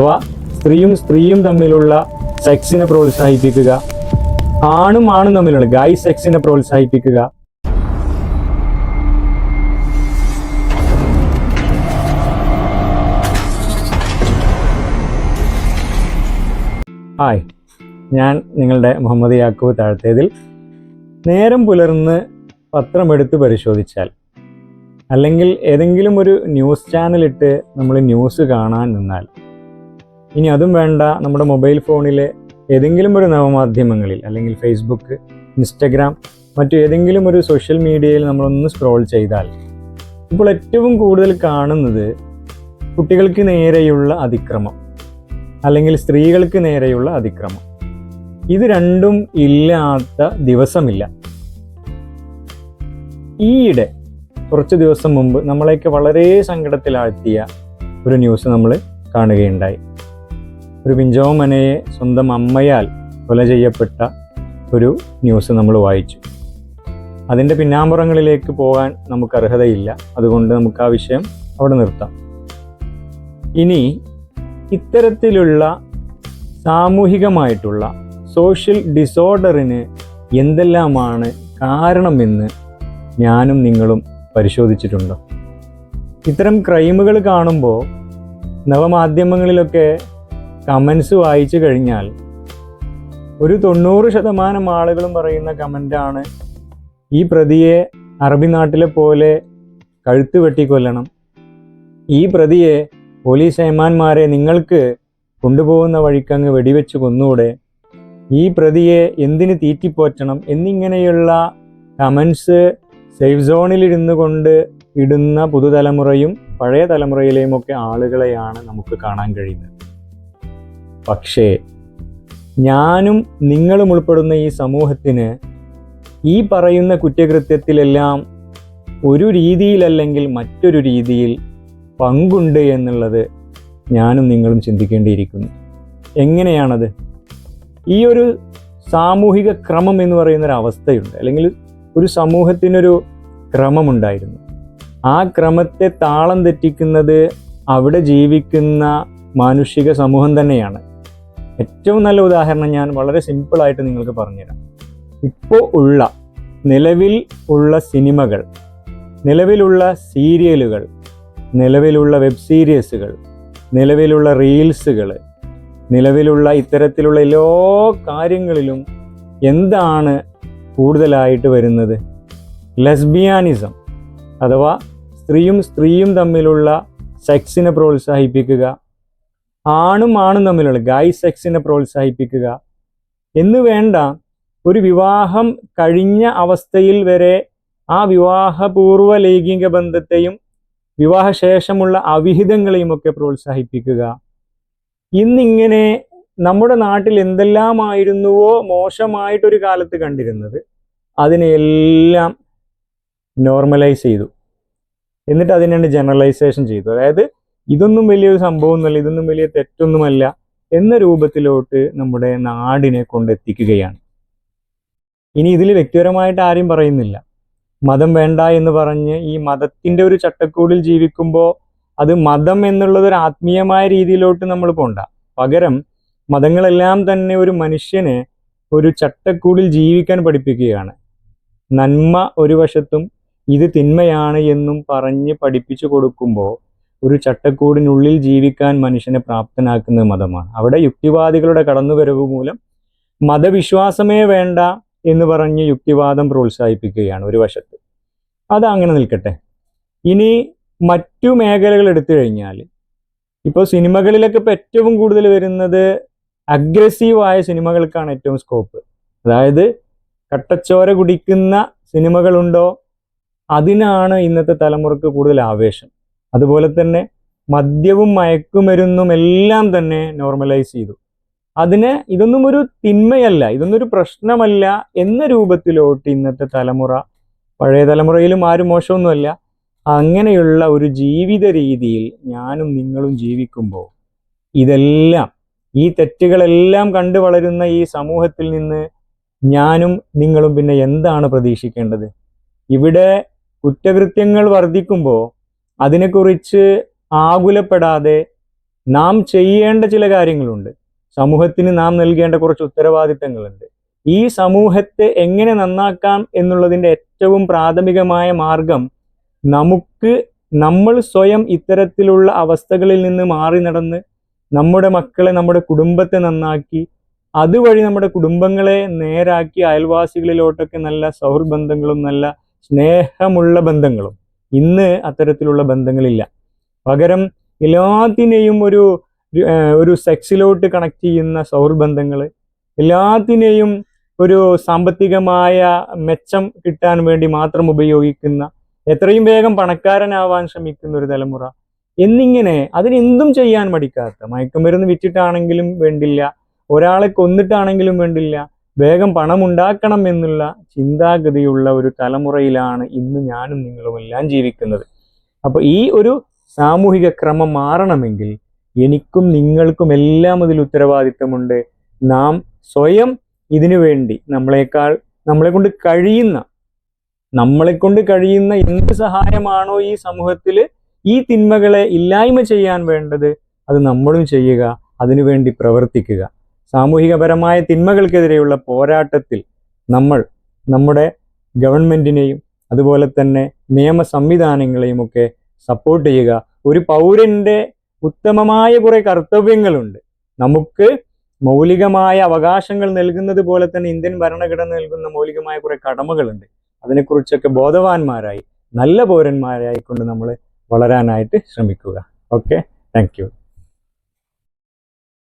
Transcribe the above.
അഥവാ സ്ത്രീയും സ്ത്രീയും തമ്മിലുള്ള സെക്സിനെ പ്രോത്സാഹിപ്പിക്കുക. ആണും ആണും തമ്മിലുള്ള ഗായ് സെക്സിനെ പ്രോത്സാഹിപ്പിക്കുക. ഹായ് ഞാൻ നിങ്ങളുടെ മുഹമ്മദ് യാക്കൂബ് താഴ്ത്തേതിൽ. നേരം പുലർന്ന് പത്രമെടുത്ത് പരിശോധിച്ചാൽ അല്ലെങ്കിൽ ഏതെങ്കിലും ഒരു ന്യൂസ് ചാനലിട്ട് നമ്മൾ ന്യൂസ് കാണാൻ നിന്നാൽ ഇനി അതും വേണ്ട നമ്മുടെ മൊബൈൽ ഫോണിലെ ഏതെങ്കിലും ഒരു നവമാധ്യമങ്ങളിൽ അല്ലെങ്കിൽ ഫേസ്ബുക്ക് ഇൻസ്റ്റഗ്രാം മറ്റു ഏതെങ്കിലും ഒരു സോഷ്യൽ മീഡിയയിൽ നമ്മളൊന്ന് സ്ക്രോൾ ചെയ്താൽ ഇപ്പോൾ ഏറ്റവും കൂടുതൽ കാണുന്നത് കുട്ടികൾക്ക് നേരെയുള്ള അതിക്രമം അല്ലെങ്കിൽ സ്ത്രീകൾക്ക് നേരെയുള്ള അതിക്രമം. ഇത് രണ്ടും ഇല്ലാത്ത ദിവസമില്ല. ഈയിടെ കുറച്ച് ദിവസം മുമ്പ് നമ്മളെയൊക്കെ വളരെ സങ്കടത്തിലാഴ്ത്തിയ ഒരു ന്യൂസ് നമ്മൾ കാണുകയുണ്ടായി. ഒരു പിഞ്ചോമനയെ സ്വന്തം അമ്മയാൽ കൊല ചെയ്യപ്പെട്ട ഒരു ന്യൂസ് നമ്മൾ വായിച്ചു. അതിന്റെ പിന്നാമ്പുറങ്ങളിലേക്ക് പോകാൻ നമുക്ക് അർഹതയില്ല. അതുകൊണ്ട് നമുക്ക് ആ വിഷയം അവിടെ നിർത്താം. ഇനി ഇത്തരത്തിലുള്ള സാമൂഹികമായിട്ടുള്ള സോഷ്യൽ ഡിസോർഡറിന് എന്തെല്ലാമാണ് കാരണമെന്ന് ഞാനും നിങ്ങളും പരിശോധിച്ചിട്ടുണ്ടോ? ഇത്തരം ക്രൈമുകൾ കാണുമ്പോൾ നവമാധ്യമങ്ങളിലൊക്കെ കമൻസ് വായിച്ചു കഴിഞ്ഞാൽ ഒരു തൊണ്ണൂറ് ശതമാനം ആളുകളും പറയുന്ന കമന്റാണ് ഈ പ്രതിയെ അറബി നാട്ടിലെ പോലെ കഴുത്ത് വെട്ടിക്കൊല്ലണം ഈ പ്രതിയെ പോലീസ് ഏമാന്മാരെ നിങ്ങൾക്ക് കൊണ്ടുപോകുന്ന വഴിക്കങ്ങ് വെടിവെച്ച് കൊന്നൂടെ. ഈ പ്രതിയെ എന്തിന് തീറ്റിപ്പോറ്റണം എന്നിങ്ങനെയുള്ള കമൻസ് സേഫ് സോണിലിരുന്നു കൊണ്ട് ഇടുന്ന പുതുതലമുറയും പഴയ തലമുറയിലെയും ഒക്കെ ആളുകളെയാണ് നമുക്ക് കാണാൻ കഴിയുന്നത്. പക്ഷേ ഞാനും നിങ്ങളും ഉൾപ്പെടുന്ന ഈ സമൂഹത്തിന് ഈ പറയുന്ന കുറ്റകൃത്യത്തിലെല്ലാം ഒരു രീതിയിലല്ലെങ്കിൽ മറ്റൊരു രീതിയിൽ പങ്കുണ്ട് എന്നുള്ളത് ഞാനും നിങ്ങളും ചിന്തിക്കേണ്ടിയിരിക്കുന്നു. എങ്ങനെയാണത്? ഈ ഒരു സാമൂഹിക ക്രമം എന്ന് പറയുന്ന ഒരു അവസ്ഥയുണ്ട് അല്ലെങ്കിൽ ഒരു സമൂഹത്തിനൊരു ക്രമമുണ്ടായിരുന്നു. ആ ക്രമത്തെ താളം തെറ്റിക്കുന്നത് അവിടെ ജീവിക്കുന്ന മാനുഷിക സമൂഹം തന്നെയാണ്. ഏറ്റവും നല്ല ഉദാഹരണം ഞാൻ വളരെ സിമ്പിളായിട്ട് നിങ്ങൾക്ക് പറഞ്ഞുതരാം. ഇപ്പോൾ ഉള്ള നിലവിൽ ഉള്ള സിനിമകൾ നിലവിലുള്ള സീരിയലുകൾ നിലവിലുള്ള വെബ് സീരീസുകൾ നിലവിലുള്ള റീൽസുകൾ നിലവിലുള്ള ഇത്തരത്തിലുള്ള എല്ലാ കാര്യങ്ങളിലും എന്താണ് കൂടുതലായിട്ട് വരുന്നത്? ലെസ്ബിയാനിസം അഥവാ സ്ത്രീയും സ്ത്രീയും തമ്മിലുള്ള സെക്സിനെ പ്രോത്സാഹിപ്പിക്കുക ആണും ആണും തമ്മിലുള്ള ഗായ് സെക്സിനെ പ്രോത്സാഹിപ്പിക്കുക. എന്ന് വേണ്ട ഒരു വിവാഹം കഴിഞ്ഞ അവസ്ഥയിൽ വരെ ആ വിവാഹപൂർവ ലൈംഗിക ബന്ധത്തെയും വിവാഹശേഷമുള്ള അവിഹിതങ്ങളെയും ഒക്കെ പ്രോത്സാഹിപ്പിക്കുക. ഇന്നിങ്ങനെ നമ്മുടെ നാട്ടിൽ എന്തെല്ലാമായിരുന്നുവോ മോശമായിട്ടൊരു കാലത്ത് കണ്ടിരുന്നത് അതിനെല്ലാം നോർമലൈസ് ചെയ്തു. എന്നിട്ട് അതിനെ ജനറലൈസേഷൻ ചെയ്തു. അതായത് ഇതൊന്നും വലിയൊരു സംഭവമൊന്നുമല്ല ഇതൊന്നും വലിയ തെറ്റൊന്നുമല്ല എന്ന രൂപത്തിലോട്ട് നമ്മുടെ നാടിനെ കൊണ്ടെത്തിക്കുകയാണ്. ഇനി ഇതിൽ വ്യക്തിപരമായിട്ട് ആരും പറയുന്നില്ല. മതം വേണ്ട എന്ന് പറഞ്ഞ് ഈ മതത്തിന്റെ ഒരു ചട്ടക്കൂടിൽ ജീവിക്കുമ്പോൾ അത് മതം എന്നുള്ളത് ഒരു ആത്മീയമായ രീതിയിലോട്ട് നമ്മൾ പോണ്ട. പകരം മതങ്ങളെല്ലാം തന്നെ ഒരു മനുഷ്യനെ ഒരു ചട്ടക്കൂടിൽ ജീവിക്കാൻ പഠിപ്പിക്കുകയാണ്. നന്മ ഒരു വശത്തും ഇത് തിന്മയാണ് എന്നും പറഞ്ഞ് പഠിപ്പിച്ചു കൊടുക്കുമ്പോൾ ഒരു ചട്ടക്കൂടിനുള്ളിൽ ജീവിക്കാൻ മനുഷ്യനെ പ്രാപ്തനാക്കുന്ന മതമാണ്. അവിടെ യുക്തിവാദികളുടെ കടന്നുവരവ് മൂലം മതവിശ്വാസമേ വേണ്ട എന്ന് പറഞ്ഞ് യുക്തിവാദം പ്രോത്സാഹിപ്പിക്കുകയാണ് ഒരു വശത്ത്. അത് അങ്ങനെ നിൽക്കട്ടെ. ഇനി മറ്റു മേഖലകൾ എടുത്തു കഴിഞ്ഞാൽ ഇപ്പോൾ സിനിമകളിലൊക്കെ ഇപ്പോൾ ഏറ്റവും കൂടുതൽ വരുന്നത് അഗ്രസീവായ സിനിമകൾക്കാണ് ഏറ്റവും സ്കോപ്പ് അതായത് കട്ടച്ചോര കുടിക്കുന്ന സിനിമകളുണ്ടോ? അതിനാണ് ഇന്നത്തെ തലമുറയ്ക്ക് കൂടുതൽ ആവേശം. അതുപോലെ തന്നെ മദ്യവും മയക്കുമരുന്നും എല്ലാം തന്നെ നോർമലൈസ് ചെയ്തു. അതിന് ഇതൊന്നും ഒരു തിന്മയല്ല ഇതൊന്നും ഒരു പ്രശ്നമല്ല എന്ന രൂപത്തിലോട്ട് ഇന്നത്തെ തലമുറ പഴയ തലമുറയിലും ആരും മോശമൊന്നുമല്ല അങ്ങനെയുള്ള ഒരു ജീവിത രീതിയിൽ ഞാനും നിങ്ങളും ജീവിക്കുമ്പോൾ ഇതെല്ലാം ഈ തെറ്റുകളെല്ലാം കണ്ടു വളരുന്ന ഈ സമൂഹത്തിൽ നിന്ന് ഞാനും നിങ്ങളും പിന്നെ എന്താണ് പ്രതീക്ഷിക്കേണ്ടത്? ഇവിടെ കുറ്റകൃത്യങ്ങൾ വർദ്ധിക്കുമ്പോൾ അതിനെക്കുറിച്ച് ആകുലപ്പെടാതെ നാം ചെയ്യേണ്ട ചില കാര്യങ്ങളുണ്ട്. സമൂഹത്തിന് നാം നൽകേണ്ട കുറച്ച് ഉത്തരവാദിത്തങ്ങളുണ്ട്. ഈ സമൂഹത്തെ എങ്ങനെ നന്നാക്കാം എന്നുള്ളതിന്റെ ഏറ്റവും പ്രാഥമികമായ മാർഗം നമുക്ക് നമ്മൾ സ്വയം ഇത്തരത്തിലുള്ള അവസ്ഥകളിൽ നിന്ന് മാറി നടന്ന് നമ്മുടെ മക്കളെ നമ്മുടെ കുടുംബത്തെ നന്നാക്കി അതുവഴി നമ്മുടെ കുടുംബങ്ങളെ നേരാക്കി അയൽവാസികളിലോട്ടൊക്കെ നല്ല സൗഹൃദ ബന്ധങ്ങളും നല്ല സ്നേഹമുള്ള ബന്ധങ്ങളും ഇന്ന് അത്തരത്തിലുള്ള ബന്ധങ്ങളില്ല. പകരം എല്ലാത്തിനെയും ഒരു ഒരു, സെക്സിലോട്ട് കണക്ട് ചെയ്യുന്ന സൗഹൃദബന്ധങ്ങൾ എല്ലാത്തിനെയും ഒരു സാമ്പത്തികമായ മെച്ചം കിട്ടാൻ വേണ്ടി മാത്രം ഉപയോഗിക്കുന്ന എത്രയും വേഗം പണക്കാരനാവാൻ ശ്രമിക്കുന്ന ഒരു തലമുറ എന്നിങ്ങനെ അതിനെന്തും ചെയ്യാൻ മടിക്കാത്ത മയക്കുമരുന്ന് വിറ്റിട്ടാണെങ്കിലും വേണ്ടില്ല ഒരാളെ കൊന്നിട്ടാണെങ്കിലും വേണ്ടില്ല വേഗം പണം ഉണ്ടാക്കണം എന്നുള്ള ചിന്താഗതിയുള്ള ഒരു തലമുറയിലാണ് ഇന്ന് ഞാനും നിങ്ങളും എല്ലാം ജീവിക്കുന്നത്. അപ്പോൾ ഈ ഒരു സാമൂഹിക ക്രമം മാറണമെങ്കിൽ എനിക്കും നിങ്ങൾക്കും എല്ലാം അതിൽ ഉത്തരവാദിത്തമുണ്ട്. നാം സ്വയം ഇതിനു വേണ്ടി നമ്മളെക്കാൾ നമ്മളെ കൊണ്ട് കഴിയുന്ന നമ്മളെ കൊണ്ട് കഴിയുന്ന എന്ത് സഹായമാണോ ഈ സമൂഹത്തിൽ ഈ തിന്മകളെ ഇല്ലായ്മ ചെയ്യാൻ വേണ്ടത് അത് നമ്മളും ചെയ്യുക അതിനുവേണ്ടി പ്രവർത്തിക്കുക. സാമൂഹികപരമായ തിന്മകൾക്കെതിരെയുള്ള പോരാട്ടത്തിൽ നമ്മൾ നമ്മുടെ ഗവൺമെന്റിനെയും അതുപോലെ തന്നെ നിയമ സംവിധാനങ്ങളെയും ഒക്കെ സപ്പോർട്ട് ചെയ്യുക. ഒരു പൗരന്റെ ഉത്തമമായ കുറേ കർത്തവ്യങ്ങളുണ്ട്. നമുക്ക് മൗലികമായ അവകാശങ്ങൾ നൽകുന്നത് പോലെ തന്നെ ഇന്ത്യൻ ഭരണഘടന നൽകുന്ന മൗലികമായ കുറേ കടമകളുണ്ട്. അതിനെക്കുറിച്ചൊക്കെ ബോധവാന്മാരായി നല്ല പൗരന്മാരായിക്കൊണ്ട് നമ്മൾ വളരാനായിട്ട് ശ്രമിക്കുക. Okay thank